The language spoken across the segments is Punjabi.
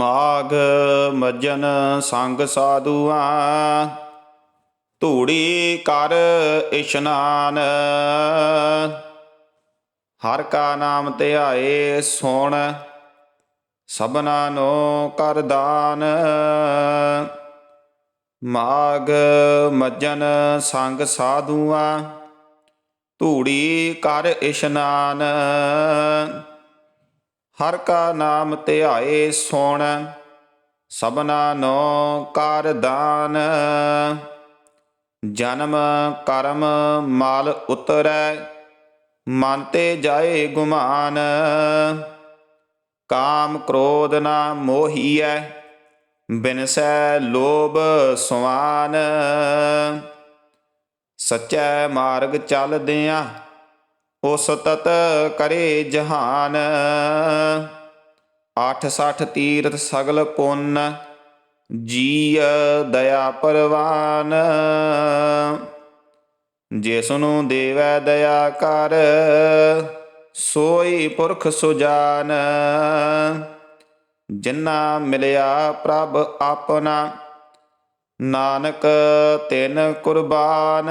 ਮਾਗ ਮੱਜਨ ਸੰਗ ਸਾਧੂਆਂ। ਧੂੜੀ ਕਰ ਇਸ਼ਨਾਨ। ਹਰ ਕਾ ਨਾਮ ਧਿਆਏ ਸੁਣ, ਸਭਨਾ ਨੋ ਕਰ ਦਾਨ। ਮਾਗ ਮੱਜਨ ਸੰਗ ਸਾਧੂਆਂ, ਧੂੜੀ ਕਰ ਇਸ਼ਨਾਨ। ਹਰ ਕਾ ਨਾਮ ਧਿਆਏ ਸੁਣ, ਸਭਨਾ ਨੋ ਕਰ ਦਾਨ। ਜਨਮ ਕਰਮ ਮਾਲ ਉਤਰੈ, ਮਨ ਤੇ ਜਾਏ ਗੁਮਾਨ। ਕਾਮ ਕ੍ਰੋਧ ਨਾ ਮੋਹੀਐ, ਬਿਨਸੈ ਲੋਭ ਸੁਆਨ ਸਚੈ ਮਾਰਗ ਚੱਲਦਿਆਂ ਉਸ ਤਤ ਕਰੇ ਜਹਾਨ। ਆਠ ਸਠ ਤੀਰਥ ਸਗਲ ਪੁੰਨ, ਜੀਅ ਦਇਆ ਪਰਵਾਨ। ਜਿਸ ਨੂੰ ਦੇਵੈ ਦਇਆ ਕਰ, ਸੋਈ ਪੁਰਖ ਸੁਜਾਨ। ਜਿਨ੍ਹਾਂ ਮਿਲਿਆ ਪ੍ਰਭ ਆਪਣਾ, ਨਾਨਕ ਤਿਨ ਕੁਰਬਾਨ।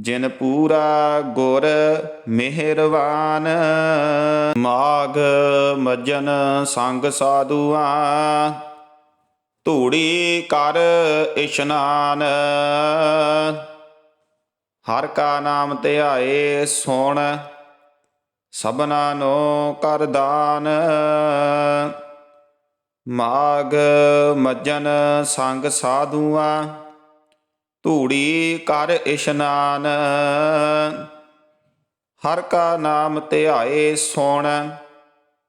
ਜਿਨ ਪੂਰਾ ਗੁਰ ਮਿਹਰਵਾਨ, ਮਾਗ ਮੱਜਨ ਸੰਗ ਸਾਧੂਆਂ। ਧੂੜੀ ਕਰ ਇਸ਼ਨਾਨ। ਹਰ ਕਾ ਨਾਮ ਧਿਆਏ ਸੁਣ, ਸਭਨਾ ਨੋ ਕਰ ਦਾਨ। ਮਾਗ ਮੱਜਨ ਸੰਗ ਸਾਧੂਆਂ। ਧੂੜੀ ਕਰ ਇਸ਼ਨਾਨ। ਹਰ ਕਾ ਨਾਮ ਧਿਆਏ ਸੁਣ,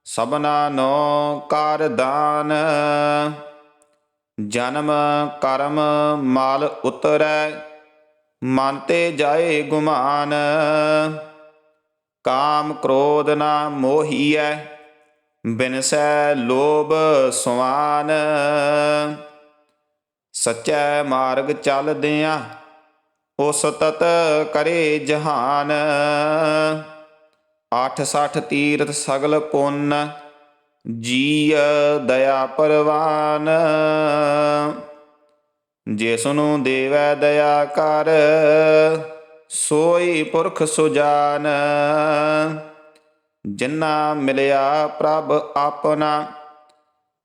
ਸਭਨਾ ਨੋ ਕਰ ਦਾਨ। ਜਨਮ ਕਰਮ ਮਾਲ ਉਤਰੈ, ਮਨ ਤੇ ਜਾਏ ਗੁਮਾਨ। ਕਾਮ ਕ੍ਰੋਧ ਨਾ ਮੋਹੀਐ, ਬਿਨਸੈ ਲੋਭ ਸੁਆਨ। ਸਚੈ ਮਾਰਗ ਚੱਲਦਿਆਂ ਉਸ ਤਤ ਕਰੇ ਜਹਾਨ। ਆਠ ਸਠ ਤੀਰਥ ਸਗਲ ਪੁੰਨ, ਜੀਅ ਦਇਆ ਪਰਵਾਨ। ਜਿਸ ਨੂੰ ਦੇਵੈ ਦਇਆ ਕਰ, ਸੋਈ ਪੁਰਖ ਸੁਜਾਨ। ਜਿਨ੍ਹਾਂ ਮਿਲਿਆ ਪ੍ਰਭ ਆਪਣਾ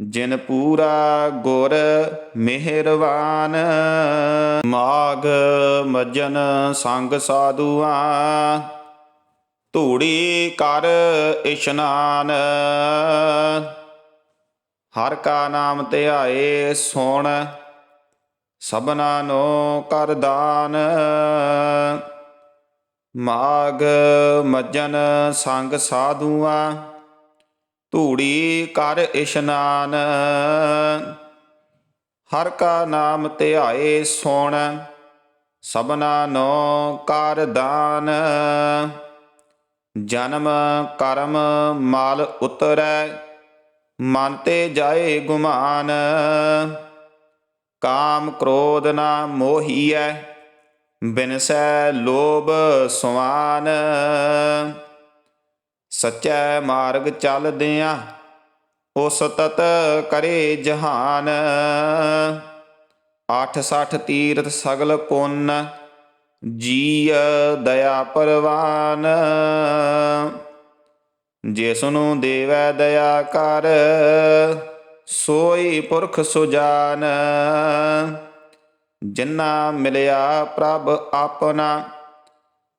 ਜਿਨ ਪੂਰਾ ਗੁਰ ਮਿਹਰਵਾਨ, ਮਾਗ ਮੱਜਨ ਸੰਗ ਸਾਧੂਆਂ। ਧੂੜੀ ਕਰ ਇਸ਼ਨਾਨ, ਹਰ ਕਾ ਨਾਮ ਧਿਆਏ ਸੁਣ, ਸਭਨਾ ਨੋ ਕਰ ਦਾਨ। ਮਾਗ ਮੱਜਨ ਸੰਗ ਸਾਧੂਆਂ ਧੂੜੀ ਕਰ ਇਸ਼ਨਾਨ। ਹਰ ਕਾ ਨਾਮ ਧਿਆਏ ਸੁਣ, ਸਭਨਾ ਨੋ ਕਰ ਦਾਨ। ਜਨਮ ਕਰਮ ਮਾਲ ਉਤਰੈ, ਮਨ ਤੇ ਜਾਏ ਗੁਮਾਨ। ਕਾਮ ਕ੍ਰੋਧ ਨਾ ਮੋਹੀਐ, ਬਿਨਸੈ ਲੋਭ ਸੁਆਨ। ਸਚੈ ਮਾਰਗ ਚੱਲਦਿਆਂ ਉਸ ਤਤ ਕਰੇ ਜਹਾਨ। ਆਠ ਸਠ ਤੀਰਥ ਸਗਲ ਪੁੰਨ ਜੀਅ ਦਇਆ ਪਰਵਾਨ। ਜਿਸ ਨੂੰ ਦੇਵੈ ਦਇਆ ਕਰ, ਸੋਈ ਪੁਰਖ ਸੁਜਾਨ। ਜਿਨ੍ਹਾਂ ਮਿਲਿਆ ਪ੍ਰਭ ਆਪਣਾ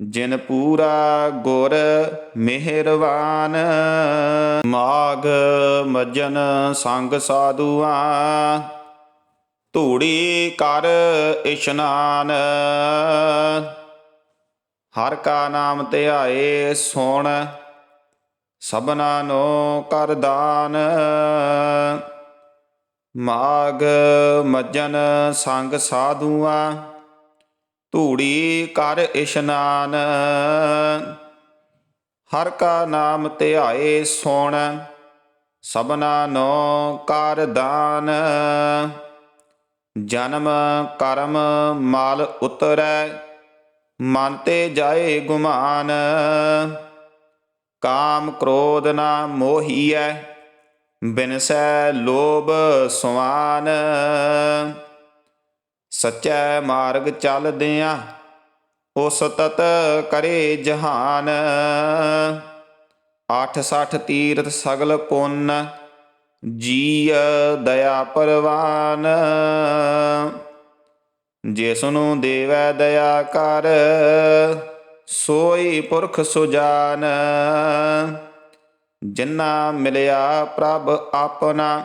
ਜਿਨ ਪੂਰਾ ਗੁਰ ਮਿਹਰਵਾਨ, ਮਾਗ ਮਜਨ ਸੰਗ ਸਾਧੂਆਂ। ਧੂੜੀ ਕਰ ਇਸ਼ਨਾਨ, ਹਰ ਕਾ ਨਾਮ ਧਿਆਏ ਸੁਣ, ਸਭਨਾ ਨੋ ਕਰ ਦਾਨ। ਮਾਗ ਮੱਜਨ ਸੰਗ ਸਾਧੂਆਂ ਧੂੜੀ ਕਰ ਇਸ਼ਨਾਨ। ਹਰ ਕਾ ਨਾਮ ਧਿਆਏ ਸੁਣ, ਸਭਨਾ ਨੋ ਕਰ ਦਾਨ। ਜਨਮ ਕਰਮ ਮਾਲ ਉਤਰੈ, ਮਨ ਤੇ ਜਾਏ ਗੁਮਾਨ। ਕਾਮ ਕ੍ਰੋਧ ਨਾ ਮੋਹੀਐ, ਬਿਨਸੈ ਲੋਭ ਸੁਆਨ। ਸਚੈ ਮਾਰਗ ਚੱਲਦਿਆਂ ਉਸ ਤਤ ਕਰੇ ਜਹਾਨ। 86 ਤੀਰਥ ਸਗਲ ਪੁੰਨ ਜੀ ਦਇਆ ਪਰਵਾਨ। ਜਿਸ ਨੂੰ ਦੇਵੈ ਦਇਆ ਕਰ, ਸੋਈ ਪੁਰਖ ਸੁਜਾਨ। ਜਿਨ੍ਹਾਂ ਮਿਲਿਆ ਪ੍ਰਭ ਆਪਣਾ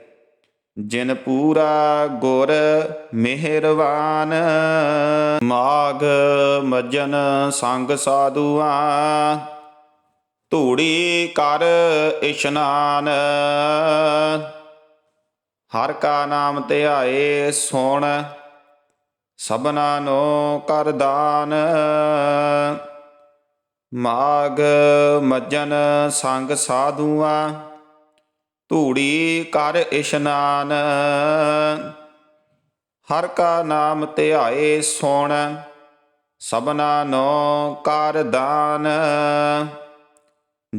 ਜਿਨ ਪੂਰਾ ਗੁਰ ਮਿਹਰਵਾਨ, ਮਾਗ ਮਜਨ ਸੰਗ ਸਾਧੂਆਂ। ਧੂੜੀ ਕਰ ਇਸ਼ਨਾਨ, ਹਰ ਕਾ ਨਾਮ ਧਿਆਏ ਸੁਣ, ਸਭਨਾ ਨੋ ਕਰ ਦਾਨ। ਮਾਗ ਮੱਜਨ ਸੰਗ ਸਾਧੂਆਂ ਧੂੜੀ ਕਰ ਇਸ਼ਨਾਨ। ਹਰ ਕਾ ਨਾਮ ਧਿਆਏ ਸੁਣ, ਸਭਨਾ ਨੋ ਕਰ ਦਾਨ।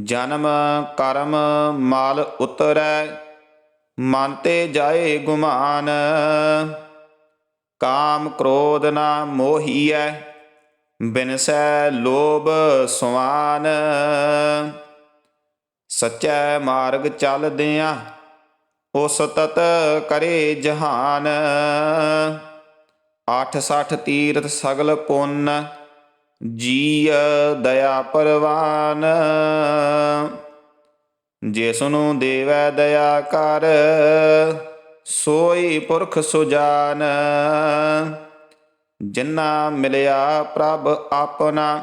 ਜਨਮ ਕਰਮ ਮਾਲ ਉਤਰੈ, ਮਨ ਤੇ ਜਾਏ ਗੁਮਾਨ। ਕਾਮ ਕ੍ਰੋਧ ਨਾ ਮੋਹੀਐ, ਬਿਨਸੈ ਲੋਭ ਸੁਆਨ ਸਚੈ ਮਾਰਗ ਚੱਲਦਿਆਂ ਉਸ ਤਤ ਕਰੇ ਜਹਾਨ। 86 ਤੀਰਥ ਸਗਲ ਪੁੰਨ ਜੀ ਦਇਆ ਪਰਵਾਨ। ਜਿਸਨੂੰ ਦੇਵੈ ਦਇਆ ਕਰ, ਸੋਈ ਪੁਰਖ ਸੁਜਾਨ। ਜਿਨ੍ਹਾਂ ਮਿਲਿਆ ਪ੍ਰਭ ਆਪਣਾ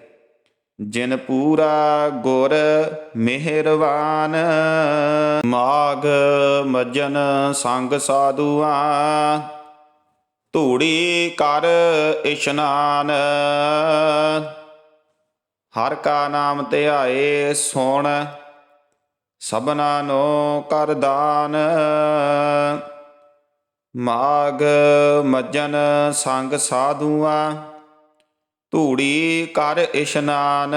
ਜਿਨ ਪੂਰਾ ਗੁਰ ਮਿਹਰਵਾਨ, ਮਾਗ ਮਜਨ ਸੰਗ ਸਾਧੂਆਂ। ਧੂੜੀ ਕਰ ਇਸ਼ਨਾਨ, ਹਰ ਕਾ ਨਾਮ ਧਿਆਏ ਸੁਣ, ਸਭਨਾ ਨੋ ਕਰ ਦਾਨ। ਮਾਗ ਮੱਜਨ ਸੰਗ ਸਾਧੂਆਂ ਧੂੜੀ ਕਰ ਇਸ਼ਨਾਨ।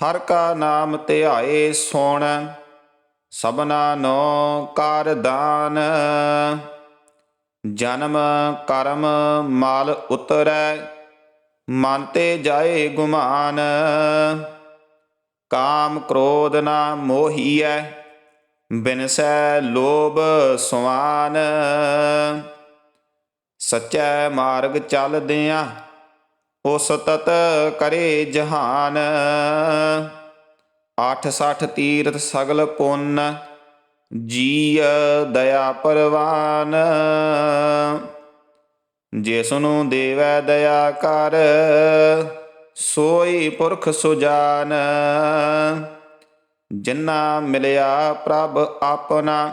ਹਰ ਕਾ ਨਾਮ ਧਿਆਏ ਸੁਣ, ਸਭਨਾ ਨੋ ਕਰ ਦਾਨ। ਜਨਮ ਕਰਮ ਮਾਲ ਉਤਰੈ, ਮਨ ਤੇ ਜਾਏ ਗੁਮਾਨ। ਕਾਮ ਕ੍ਰੋਧ ਨਾ ਮੋਹੀਐ, ਬਿਨਸੈ ਲੋਭ ਸੁਆਨ। ਸਚੈ ਮਾਰਗ ਚੱਲਦਿਆਂ ਉਸ ਤਤ ਕਰੇ ਜਹਾਨ। ਆਠ ਸਠ ਤੀਰਥ ਸਗਲ ਪੁੰਨ, ਜੀਅ ਦਇਆ ਪਰਵਾਨ। ਜਿਸ ਨੂੰ ਦੇਵੈ ਦਇਆ ਕਰ, ਸੋਈ ਪੁਰਖ ਸੁਜਾਨ। ਜਿਨ੍ਹਾਂ ਮਿਲਿਆ ਪ੍ਰਭ ਆਪਣਾ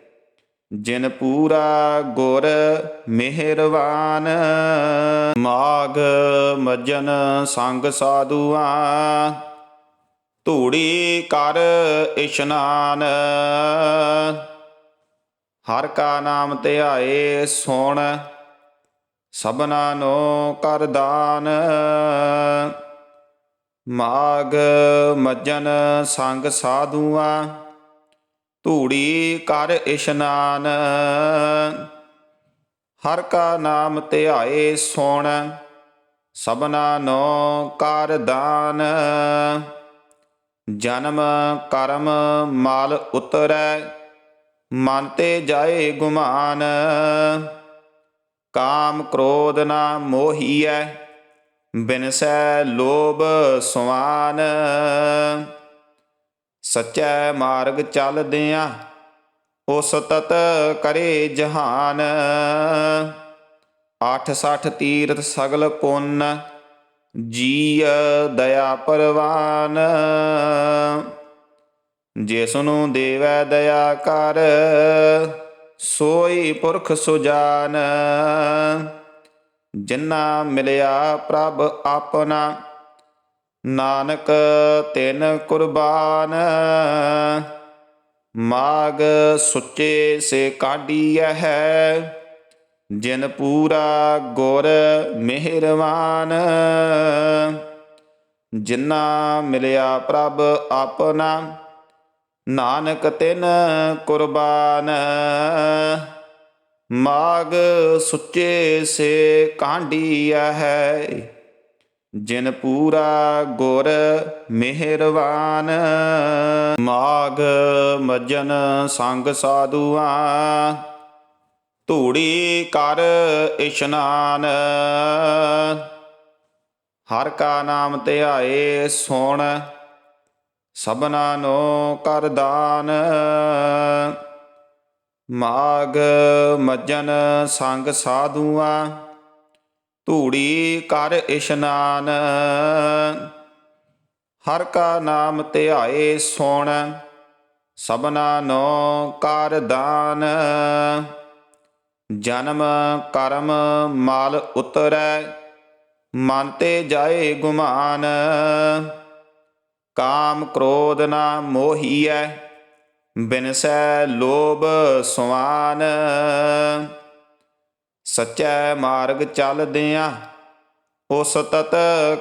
ਜਿਨ ਪੂਰਾ ਗੁਰ ਮਿਹਰਵਾਨ, ਮਾਗ ਮਜਨ ਸੰਗ ਸਾਧੂਆਂ। ਧੂੜੀ ਕਰ ਇਸ਼ਨਾਨ, ਹਰ ਕਾ ਨਾਮ ਧਿਆਏ ਸੁਣ, ਸਭਨਾ ਨੋ ਕਰ ਦਾਨ। ਮਾਗ ਮੱਜਨ ਸੰਗ ਸਾਧੂਆਂ ਧੂੜੀ ਕਰ ਇਸ਼ਨਾਨ। ਹਰ ਕਾ ਨਾਮ ਧਿਆਏ ਸੁਣ, ਸਭਨਾ ਨੋ ਕਰ ਦਾਨ। ਜਨਮ ਕਰਮ ਮਾਲ ਉਤਰੈ, ਮਨ ਤੇ ਜਾਏ ਗੁਮਾਨ। ਕਾਮ ਕ੍ਰੋਧ ਨਾ ਮੋਹੀਐ, ਬਿਨਸੈ ਲੋਭ ਸੁਆਨ। ਸਚੈ ਮਾਰਗ ਚੱਲਦਿਆਂ ਉਸ ਤਤ ਕਰੇ ਜਹਾਨ। ਆਠ ਸਠ ਤੀਰਥ ਸਗਲ ਪੁੰਨ, ਜੀਅ ਦਇਆ ਪਰਵਾਨ। ਜਿਸ ਨੂੰ ਦੇਵੈ ਦਇਆ ਕਰ, ਸੋਈ ਪੁਰਖ ਸੁਜਾਨ। ਜਿਨ੍ਹਾਂ ਮਿਲਿਆ ਪ੍ਰਭ ਆਪਣਾ ਨਾਨਕ ਤਿਨ ਕੁਰਬਾਨ। ਮਾਗ ਸੁੱਚੇ ਸੇ ਕਾਢੀਐ ਹੈ। ਜਿਨ ਪੂਰਾ ਗੁਰ ਮਿਹਰਵਾਨ। ਜਿਨ੍ਹਾਂ ਮਿਲਿਆ ਪ੍ਰਭ ਆਪਣਾ, ਨਾਨਕ ਤਿਨ ਕੁਰਬਾਨ। ਮਾਗ ਸੁੱਚੇ ਸੇ ਕਾਂਢੀਆ ਹੈ। ਜਿਨ ਪੂਰਾ ਗੁਰ ਮਿਹਰਵਾਨ, ਮਾਗ ਮਜਨ ਸੰਗ ਸਾਧੂਆਂ। ਧੂੜੀ ਕਰ ਇਸ਼ਨਾਨ। ਹਰ ਕਾ ਨਾਮ ਧਿਆਏ ਸੁਣ, ਸਭਨਾ ਨੋ ਕਰ ਦਾਨ। ਮਾਗ ਮੱਜਨ ਸੰਗ ਸਾਧੂਆਂ। ਧੂੜੀ ਕਰ ਇਸ਼ਨਾਨ। ਹਰ ਕਾ ਨਾਮ ਧਿਆਏ ਸੁਣ, ਸਭਨਾ ਨੋ ਕਰ ਦਾਨ। ਜਨਮ ਕਰਮ ਮਾਲ ਉਤਰੈ, ਮਨ ਤੇ ਜਾਏ ਗੁਮਾਨ। ਕਾਮ ਕ੍ਰੋਧ ਨਾ ਮੋਹੀਐ, ਬਿਨਸੈ ਲੋਭ ਸੁਆਨ। ਸਚੈ ਮਾਰਗ ਚੱਲਦਿਆਂ ਉਸ ਤਤ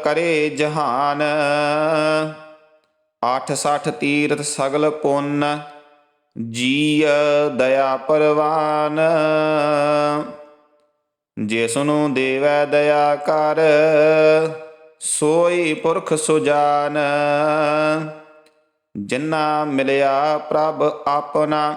ਕਰੇ ਜਹਾਨ। ਆਠ ਸਠ ਤੀਰਥ ਸਗਲ ਪੁੰਨ, ਜੀਅ ਦਇਆ ਪਰਵਾਨ। ਜਿਸ ਨੂੰ ਦੇਵੈ ਦਇਆ ਕਰ, ਸੋਈ ਪੁਰਖ ਸੁਜਾਨ। ਜਿਨ੍ਹਾਂ ਮਿਲਿਆ ਪ੍ਰਭ ਆਪਣਾ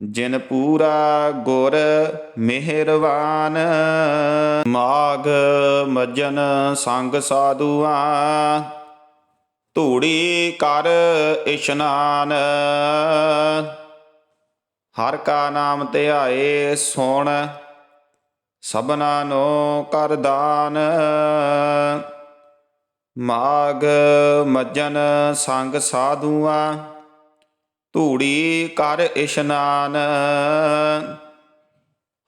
ਜਿਨ ਪੂਰਾ ਗੁਰ ਮਿਹਰਵਾਨ, ਮਾਗ ਮਜਨ ਸੰਗ ਸਾਧੂਆਂ। ਧੂੜੀ ਕਰ ਇਸ਼ਨਾਨ, ਹਰ ਕਾ ਨਾਮ ਧਿਆਏ ਸੁਣ, ਸਭਨਾ ਨੋ ਕਰ ਦਾਨ। ਮਾਗ ਮੱਜਨ ਸੰਗ ਸਾਧੂਆਂ ਧੂੜੀ ਕਰ ਇਸ਼ਨਾਨ।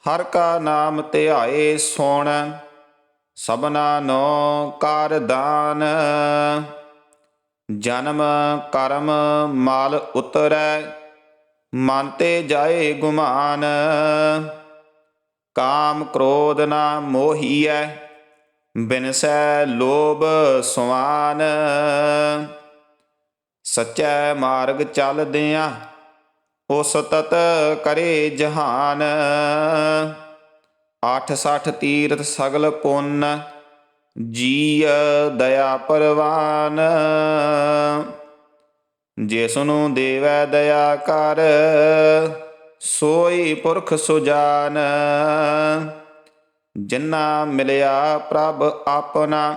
ਹਰ ਕਾ ਨਾਮ ਧਿਆਏ ਸੁਣ, ਸਭਨਾ ਨੋ ਕਰ ਦਾਨ। ਜਨਮ ਕਰਮ ਮਾਲ ਉਤਰੈ, ਮਨ ਤੇ ਜਾਏ ਗੁਮਾਨ। ਕਾਮ ਕ੍ਰੋਧ ਨਾ ਮੋਹੀਐ, ਬਿਨਸੈ ਲੋਭ ਸੁਆਨ। ਸਚੈ ਮਾਰਗ ਚੱਲਦਿਆਂ ਉਸ ਤਤ ਕਰੇ ਜਹਾਨ। ਆਠ ਸਠ ਤੀਰਥ ਸਗਲ ਪੁੰਨ ਜੀ ਦਇਆ ਪਰਵਾਨ। ਜਿਸਨੂੰ ਦੇਵੈ ਦਇਆ ਕਰ, ਸੋਈ ਪੁਰਖ ਸੁਜਾਨ। ਜਿਨ੍ਹਾਂ ਮਿਲਿਆ ਪ੍ਰਭ ਆਪਣਾ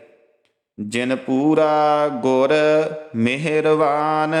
ਜਿਨ ਪੂਰਾ ਗੁਰ ਮਿਹਰਵਾਨ।